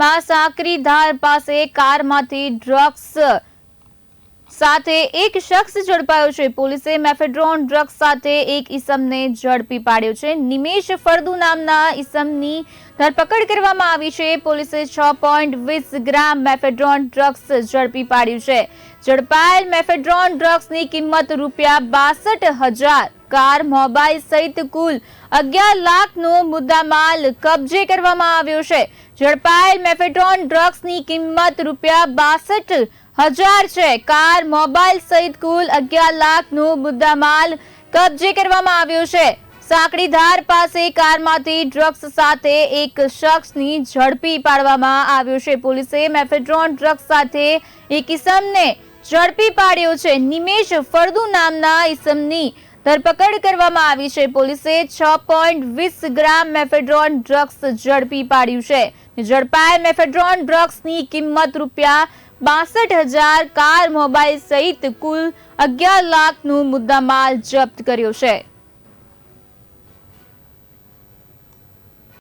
માં સાંકરી ધાર પાસે કારમાંથી ડ્રગ્સ સાથે એક શખ્સ ઝડપાયો છે. પોલીસે મેફેડ્રોન ડ્રગ્સ સાથે એક ઈસમને ઝડપી પાડ્યો છે. નિમેશ ફળદુ નામના ઈસમની ધરપકડ કરવામાં આવી છે. પોલીસે છ પોઈન્ટ વીસ ગ્રામ મેફેડ્રોન ડ્રગ્સ ઝડપી પાડ્યું છે. ઝડપાયેલ મેફેડ્રોન ડ્રગ્સની કિંમત રૂપિયા બાસઠ હજાર કાર મોબાઈલ સહિત કુલ અગિયાર લાખનો મુદ્દામાલ કબજે કરવામાં આવ્યો છે. ઝડપાયેલ મેફેડ્રોન ડ્રગ્સની કિંમત રૂપિયા બાસઠ હજાર છે. કાર મોબાઈલ સહિત કુલ અગિયાર લાખનો મુદ્દામાલ કબજે કરવામાં આવ્યો છે. સાંકડી ધાર પાસે કારમાંથી ડ્રગ્સ સાથે એક શખ્સની ઝડપી પાડવામાં આવ્યો છે. પોલીસે મેફેડ્રોન ડ્રગ્સ સાથે એક ઇસમને ઝડપી પાડ્યો છે. નિમેશ ફળદુ નામના ઇસમની ધરપકડ કરવામાં આવી છે. પોલીસે છ પોઈન્ટ વીસ ગ્રામ મેફેડ્રોન ડ્રગ્સ ઝડપી પાડ્યું છે. ઝડપાયેલ મેફેડ્રોન ડ્રગ્સની કિંમત રૂપિયા બાસઠ હજાર કાર મોબાઈલ સહિત કુલ અગિયાર લાખનું મુદ્દામાલ જપ્ત કર્યો છે.